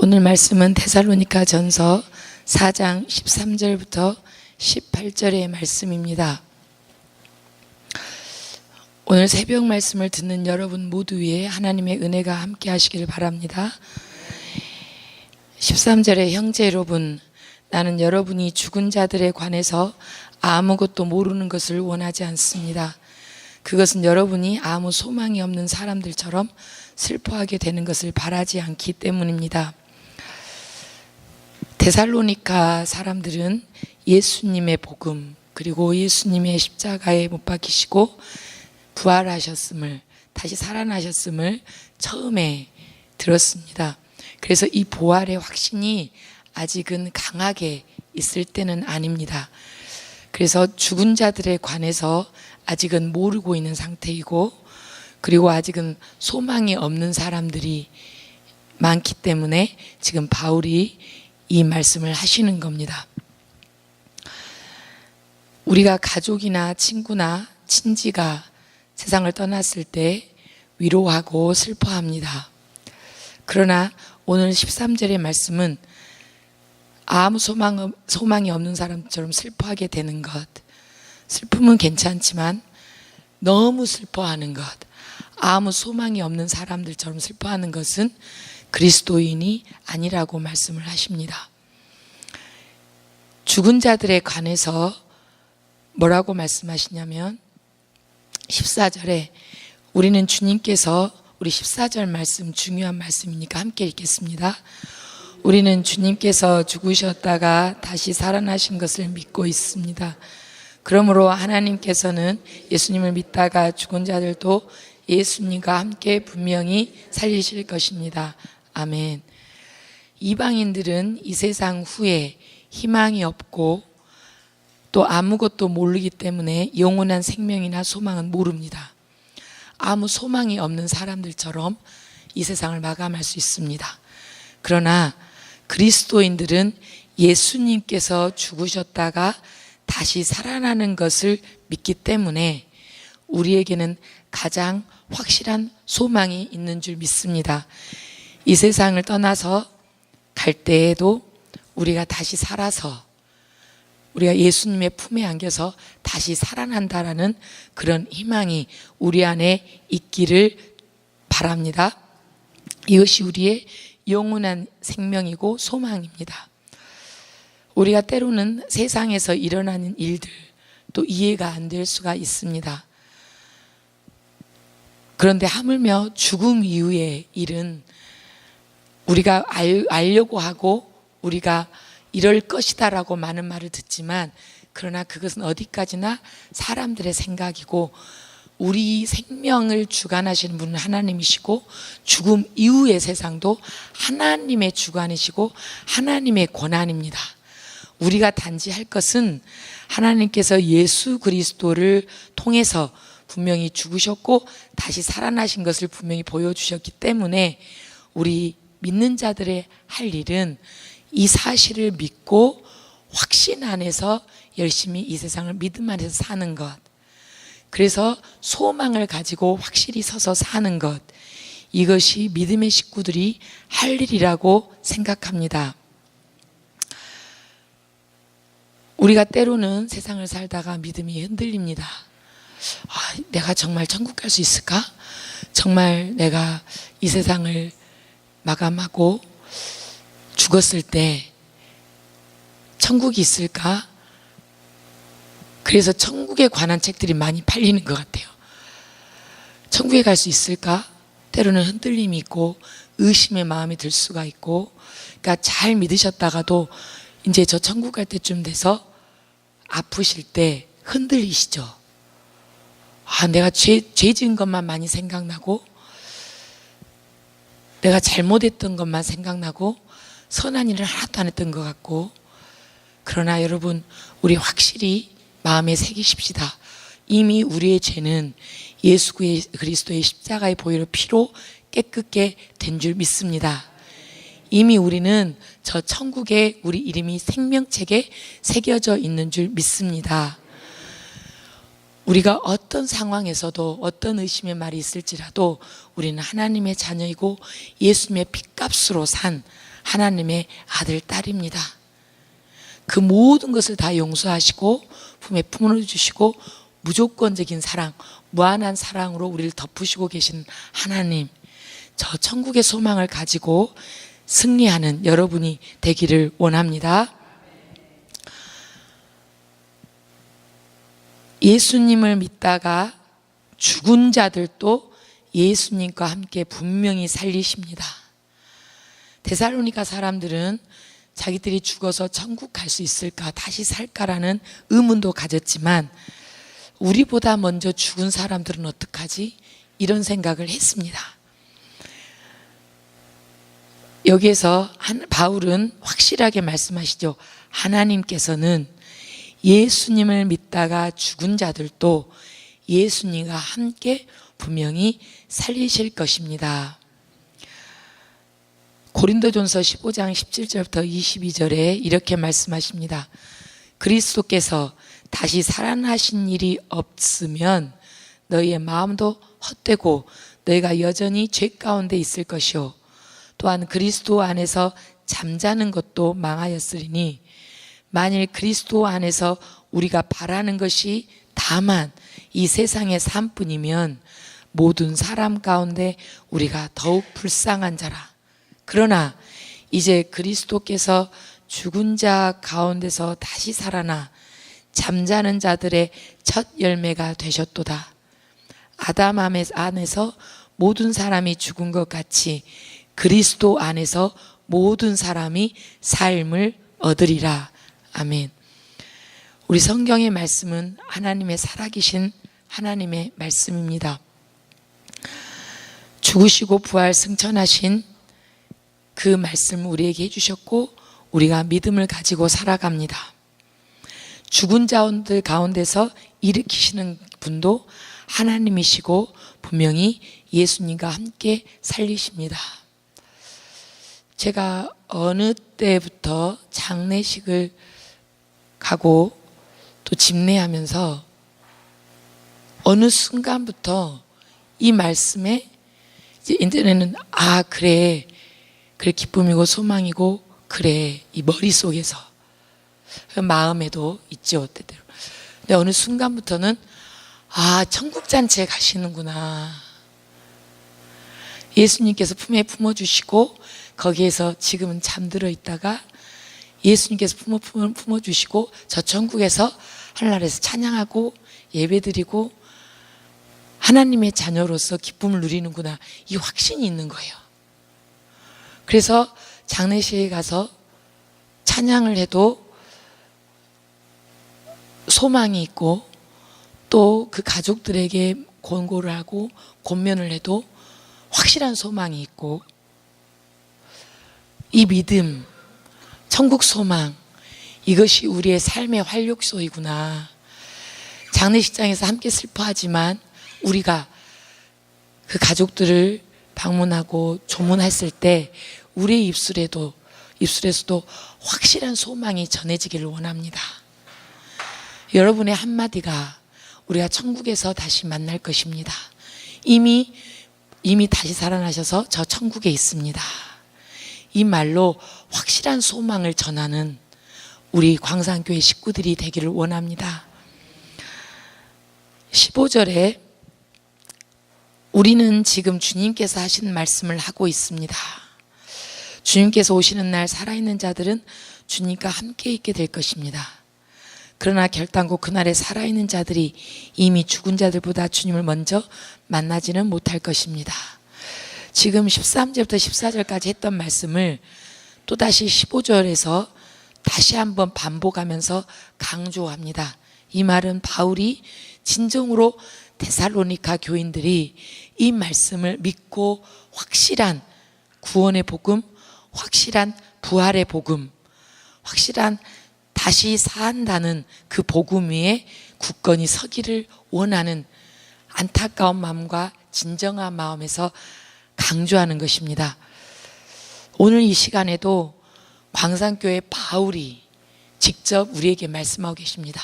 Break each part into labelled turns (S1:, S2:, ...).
S1: 오늘 말씀은 데살로니가 전서 4장 13절부터 18절의 말씀입니다. 오늘 새벽 말씀을 듣는 여러분 모두 위에 하나님의 은혜가 함께 하시길 바랍니다. 13절에 형제 여러분, 나는 여러분이 죽은 자들에 관해서 아무것도 모르는 것을 원하지 않습니다. 그것은 여러분이 아무 소망이 없는 사람들처럼 슬퍼하게 되는 것을 바라지 않기 때문입니다. 데살로니카 사람들은 예수님의 복음 그리고 예수님의 십자가에 못 박히시고 부활하셨음을 다시 살아나셨음을 처음에 들었습니다. 그래서 이 부활의 확신이 아직은 강하게 있을 때는 아닙니다. 그래서 죽은 자들에 관해서 아직은 모르고 있는 상태이고 그리고 아직은 소망이 없는 사람들이 많기 때문에 지금 바울이 이 말씀을 하시는 겁니다. 우리가 가족이나 친구나 친지가 세상을 떠났을 때 위로하고 슬퍼합니다. 그러나 오늘 13절의 말씀은 아무 소망, 소망이 없는 사람처럼 슬퍼하게 되는 것. 슬픔은 괜찮지만 너무 슬퍼하는 것. 아무 소망이 없는 사람들처럼 슬퍼하는 것은 그리스도인이 아니라고 말씀을 하십니다. 죽은 자들에 관해서 뭐라고 말씀하시냐면 14절에 우리는 주님께서 우리 14절 말씀 중요한 말씀이니까 함께 읽겠습니다. 우리는 주님께서 죽으셨다가 다시 살아나신 것을 믿고 있습니다. 그러므로 하나님께서는 예수님을 믿다가 죽은 자들도 예수님과 함께 분명히 살리실 것입니다. 아멘. 이방인들은 이 세상 후에 희망이 없고 또 아무것도 모르기 때문에 영원한 생명이나 소망은 모릅니다. 아무 소망이 없는 사람들처럼 이 세상을 마감할 수 있습니다. 그러나 그리스도인들은 예수님께서 죽으셨다가 다시 살아나는 것을 믿기 때문에 우리에게는 가장 확실한 소망이 있는 줄 믿습니다. 이 세상을 떠나서 갈 때에도 우리가 다시 살아서 우리가 예수님의 품에 안겨서 다시 살아난다라는 그런 희망이 우리 안에 있기를 바랍니다. 이것이 우리의 영원한 생명이고 소망입니다. 우리가 때로는 세상에서 일어나는 일들 또 이해가 안 될 수가 있습니다. 그런데 하물며 죽음 이후의 일은 우리가 알, 알려고 하고 우리가 이럴 것이다라고 많은 말을 듣지만 그러나 그것은 어디까지나 사람들의 생각이고 우리 생명을 주관하시는 분은 하나님이시고 죽음 이후의 세상도 하나님의 주관이시고 하나님의 권한입니다. 우리가 단지 할 것은 하나님께서 예수 그리스도를 통해서 분명히 죽으셨고 다시 살아나신 것을 분명히 보여주셨기 때문에 우리 믿는 자들의 할 일은 이 사실을 믿고 확신 안에서 열심히 이 세상을 믿음 안에서 사는 것. 그래서 소망을 가지고 확실히 서서 사는 것. 이것이 믿음의 식구들이 할 일이라고 생각합니다. 우리가 때로는 세상을 살다가 믿음이 흔들립니다. 아, 내가 정말 천국 갈 수 있을까? 정말 내가 이 세상을 마감하고 죽었을 때 천국이 있을까? 그래서 천국에 관한 책들이 많이 팔리는 것 같아요. 천국에 갈 수 있을까? 때로는 흔들림이 있고 의심의 마음이 들 수가 있고 그러니까 잘 믿으셨다가도 이제 저 천국 갈 때쯤 돼서 아프실 때 흔들리시죠. 아, 내가 죄, 죄 지은 것만 많이 생각나고 내가 잘못했던 것만 생각나고 선한 일을 하나도 안 했던 것 같고 그러나 여러분 우리 확실히 마음에 새기십시다. 이미 우리의 죄는 예수 그리스도의 십자가의 보혈의 피로 깨끗게 된 줄 믿습니다. 이미 우리는 저 천국에 우리 이름이 생명책에 새겨져 있는 줄 믿습니다. 우리가 어떤 상황에서도 어떤 의심의 말이 있을지라도 우리는 하나님의 자녀이고 예수님의 핏값으로 산 하나님의 아들, 딸입니다. 그 모든 것을 다 용서하시고 품에 품어주시고 무조건적인 사랑, 무한한 사랑으로 우리를 덮으시고 계신 하나님, 저 천국의 소망을 가지고 승리하는 여러분이 되기를 원합니다. 예수님을 믿다가 죽은 자들도 예수님과 함께 분명히 살리십니다. 데살로니가 사람들은 자기들이 죽어서 천국 갈 수 있을까, 다시 살까라는 의문도 가졌지만 우리보다 먼저 죽은 사람들은 어떡하지? 이런 생각을 했습니다. 여기에서 한- 바울은 확실하게 말씀하시죠. 하나님께서는 예수님을 믿다가 죽은 자들도 예수님과 함께 분명히 살리실 것입니다. 고린도전서 15장 17절부터 22절에 이렇게 말씀하십니다. 그리스도께서 다시 살아나신 일이 없으면 너희의 마음도 헛되고 너희가 여전히 죄 가운데 있을 것이요 또한 그리스도 안에서 잠자는 것도 망하였으리니 만일 그리스도 안에서 우리가 바라는 것이 다만 이 세상의 삶뿐이면 모든 사람 가운데 우리가 더욱 불쌍한 자라. 그러나 이제 그리스도께서 죽은 자 가운데서 다시 살아나 잠자는 자들의 첫 열매가 되셨도다. 아담 안에서 모든 사람이 죽은 것 같이 그리스도 안에서 모든 사람이 삶을 얻으리라. 아멘. 우리 성경의 말씀은 하나님의 살아계신 하나님의 말씀입니다. 죽으시고 부활 승천하신 그 말씀을 우리에게 해주셨고 우리가 믿음을 가지고 살아갑니다. 죽은 자원들 가운데서 일으키시는 분도 하나님이시고 분명히 예수님과 함께 살리십니다. 제가 어느 때부터 장례식을 가고 또 집례하면서 어느 순간부터 이 말씀에 이제 이제는 아 그래. 그래 기쁨이고 소망이고 그래. 이 머릿속에서. 마음에도 있죠 때때로. 근데 어느 순간부터는 아 천국 잔치에 가시는구나. 예수님께서 품에 품어주시고 거기에서 지금은 잠들어 있다가 예수님께서 품어, 품어, 품어주시고 저 천국에서 하늘나라에서 찬양하고 예배드리고 하나님의 자녀로서 기쁨을 누리는구나 이 확신이 있는 거예요. 그래서 장례식에 가서 찬양을 해도 소망이 있고 또 그 가족들에게 권고를 하고 권면을 해도 확실한 소망이 있고 이 믿음, 천국 소망, 이것이 우리의 삶의 활력소이구나. 장례식장에서 함께 슬퍼하지만 우리가 그 가족들을 방문하고 조문했을 때 우리의 입술에도 입술에서도 확실한 소망이 전해지기를 원합니다. 여러분의 한마디가 우리가 천국에서 다시 만날 것입니다. 이미 이미 다시 살아나셔서 저 천국에 있습니다. 이 말로 확실한 소망을 전하는 우리 광산교회 식구들이 되기를 원합니다. 15절에 우리는 지금 주님께서 하신 말씀을 하고 있습니다. 주님께서 오시는 날 살아있는 자들은 주님과 함께 있게 될 것입니다. 그러나 결단코 그날에 살아있는 자들이 이미 죽은 자들보다 주님을 먼저 만나지는 못할 것입니다. 지금 13절부터 14절까지 했던 말씀을 또다시 15절에서 다시 한번 반복하면서 강조합니다. 이 말은 바울이 진정으로 데살로니카 교인들이 이 말씀을 믿고 확실한 구원의 복음, 확실한 부활의 복음, 확실한 다시 산다는 그 복음 위에 굳건히 서기를 원하는 안타까운 마음과 진정한 마음에서 강조하는 것입니다. 오늘 이 시간에도 광산교회 바울이 직접 우리에게 말씀하고 계십니다.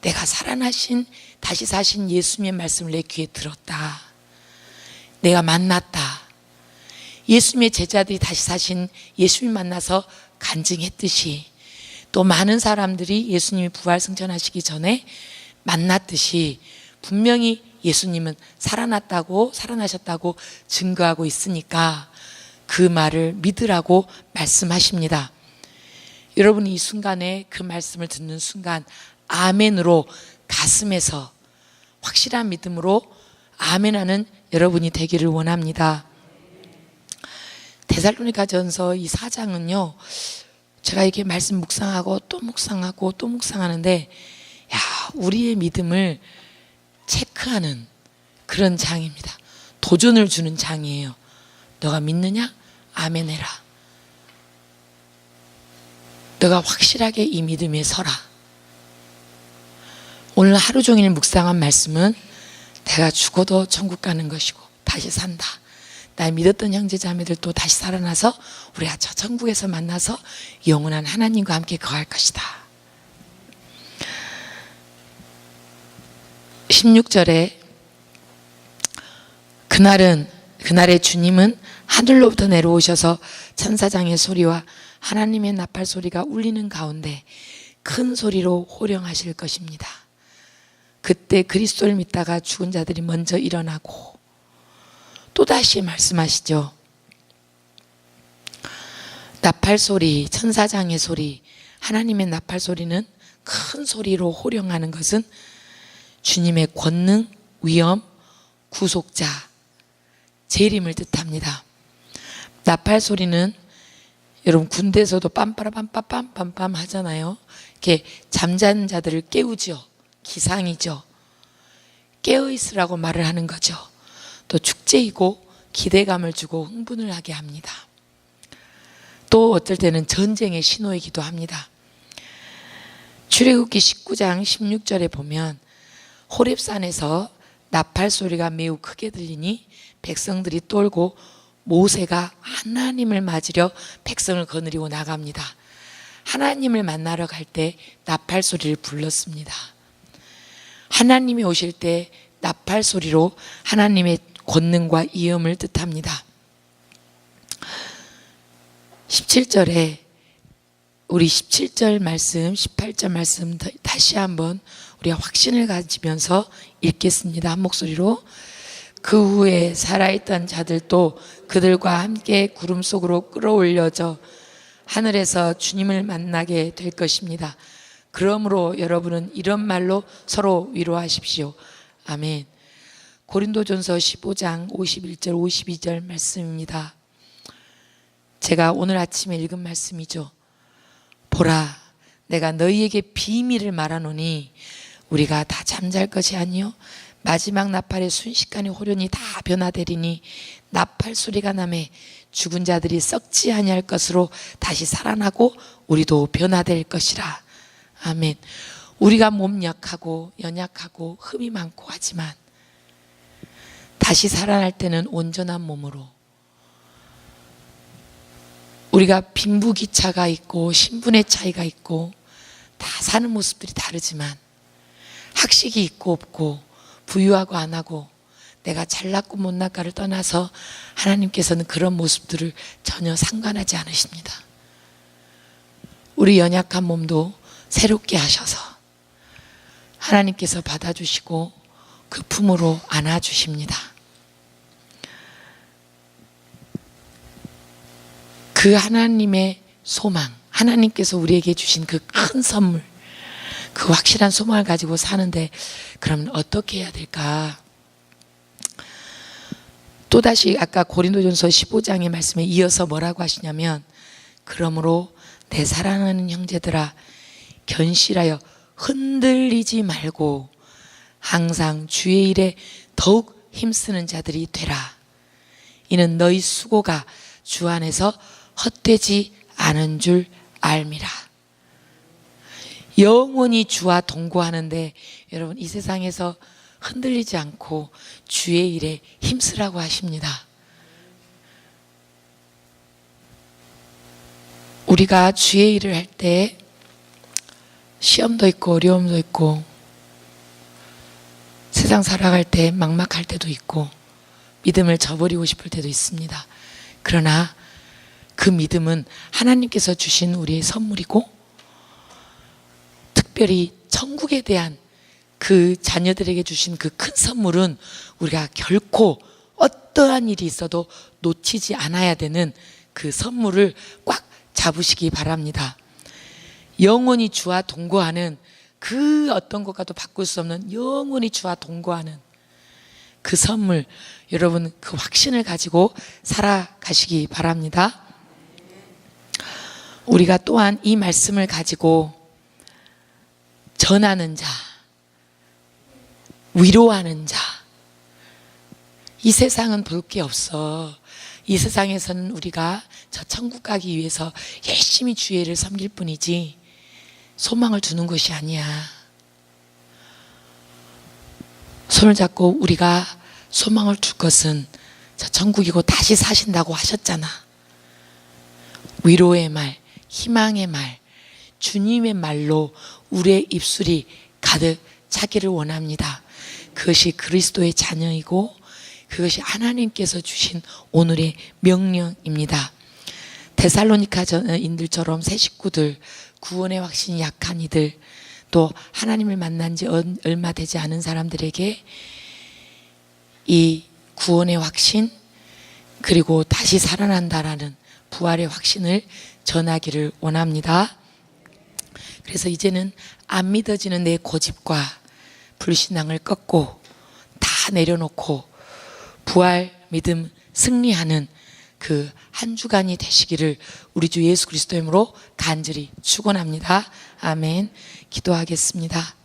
S1: 내가 살아나신 다시 사신 예수님의 말씀을 내 귀에 들었다. 내가 만났다. 예수님의 제자들이 다시 사신 예수님 만나서 간증했듯이 또 많은 사람들이 예수님이 부활 승천하시기 전에 만났듯이 분명히 예수님은 살아났다고 살아나셨다고 증거하고 있으니까 그 말을 믿으라고 말씀하십니다. 여러분 이 순간에 그 말씀을 듣는 순간 아멘으로 가슴에서 확실한 믿음으로 아멘하는 여러분이 되기를 원합니다. 데살로니가 전서 이 4장은요. 제가 이렇게 말씀 묵상하고 또 묵상하고 또 묵상하는데 야, 우리의 믿음을 체크하는 그런 장입니다. 도전을 주는 장이에요. 너가 믿느냐? 아멘 해라. 너가 확실하게 이 믿음에 서라. 오늘 하루 종일 묵상한 말씀은 내가 죽어도 천국 가는 것이고 다시 산다. 나 믿었던 형제 자매들도 다시 살아나서 우리가 저 천국에서 만나서 영원한 하나님과 함께 거할 것이다. 16절에 그날은 그날의 주님은 하늘로부터 내려오셔서 천사장의 소리와 하나님의 나팔 소리가 울리는 가운데 큰 소리로 호령하실 것입니다. 그때 그리스도를 믿다가 죽은 자들이 먼저 일어나고 또다시 말씀하시죠. 나팔 소리, 천사장의 소리, 하나님의 나팔 소리는 큰 소리로 호령하는 것은 주님의 권능, 위엄, 구속자, 재림을 뜻합니다. 나팔 소리는 여러분 군대에서도 빰빠라빰빠빰빰빰 하잖아요. 이렇게 잠자는 자들을 깨우죠. 기상이죠. 깨어 있으라고 말을 하는 거죠. 또 축제이고 기대감을 주고 흥분을 하게 합니다. 또 어떨 때는 전쟁의 신호이기도 합니다. 출애굽기 19장 16절에 보면 호렙산에서 나팔 소리가 매우 크게 들리니 백성들이 떨고 모세가 하나님을 맞으려 백성을 거느리고 나갑니다. 하나님을 만나러 갈 때 나팔 소리를 불렀습니다. 하나님이 오실 때 나팔 소리로 하나님의 권능과 이음을 뜻합니다. 17절에 우리 17절 말씀, 18절 말씀 다시 한번 우리가 확신을 가지면서 읽겠습니다. 한 목소리로. 그 후에 살아있던 자들도 그들과 함께 구름 속으로 끌어올려져 하늘에서 주님을 만나게 될 것입니다. 그러므로 여러분은 이런 말로 서로 위로하십시오. 아멘. 고린도전서 15장 51절 52절 말씀입니다. 제가 오늘 아침에 읽은 말씀이죠. 보라, 내가 너희에게 비밀을 말하노니 우리가 다 잠잘 것이 아니요 마지막 나팔의 순식간에 호련이 다 변화되리니 나팔 소리가 남에 죽은 자들이 썩지 아니할 것으로 다시 살아나고 우리도 변화될 것이라. 아멘. 우리가 몸 약하고 연약하고 흠이 많고 하지만 다시 살아날 때는 온전한 몸으로 우리가 빈부기차가 있고 신분의 차이가 있고 다 사는 모습들이 다르지만 학식이 있고 없고 부유하고 안 하고 내가 잘났고 못났가를 떠나서 하나님께서는 그런 모습들을 전혀 상관하지 않으십니다. 우리 연약한 몸도 새롭게 하셔서 하나님께서 받아주시고 그 품으로 안아주십니다. 그 하나님의 소망, 하나님께서 우리에게 주신 그 큰 선물, 그 확실한 소망을 가지고 사는데 그럼 어떻게 해야 될까? 또다시 아까 고린도전서 15장의 말씀에 이어서 뭐라고 하시냐면 그러므로 내 사랑하는 형제들아 견실하여 흔들리지 말고 항상 주의 일에 더욱 힘쓰는 자들이 되라. 이는 너희 수고가 주 안에서 헛되지 않은 줄 알미라. 영원히 주와 동거하는데 여러분 이 세상에서 흔들리지 않고 주의 일에 힘쓰라고 하십니다. 우리가 주의 일을 할 때 시험도 있고 어려움도 있고 세상 살아갈 때 막막할 때도 있고 믿음을 저버리고 싶을 때도 있습니다. 그러나 그 믿음은 하나님께서 주신 우리의 선물이고 특별히 천국에 대한 그 자녀들에게 주신 그 큰 선물은 우리가 결코 어떠한 일이 있어도 놓치지 않아야 되는 그 선물을 꽉 잡으시기 바랍니다. 영원히 주와 동거하는 그 어떤 것과도 바꿀 수 없는 영원히 주와 동거하는 그 선물 여러분 그 확신을 가지고 살아가시기 바랍니다. 우리가 또한 이 말씀을 가지고 전하는 자, 위로하는 자, 이 세상은 볼 게 없어. 이 세상에서는 우리가 저 천국 가기 위해서 열심히 주의를 섬길 뿐이지 소망을 두는 것이 아니야. 손을 잡고 우리가 소망을 둘 것은 저 천국이고 다시 사신다고 하셨잖아. 위로의 말, 희망의 말, 주님의 말로 우리의 입술이 가득 차기를 원합니다. 그것이 그리스도의 자녀이고 그것이 하나님께서 주신 오늘의 명령입니다. 데살로니카인들처럼 새 식구들, 구원의 확신이 약한 이들, 또 하나님을 만난 지 얼마 되지 않은 사람들에게 이 구원의 확신, 그리고 다시 살아난다라는 부활의 확신을 전하기를 원합니다. 그래서 이제는 안 믿어지는 내 고집과 불신앙을 꺾고 다 내려놓고 부활 믿음 승리하는 그 한 주간이 되시기를 우리 주 예수 그리스도 이름으로 간절히 축원합니다. 아멘. 기도하겠습니다.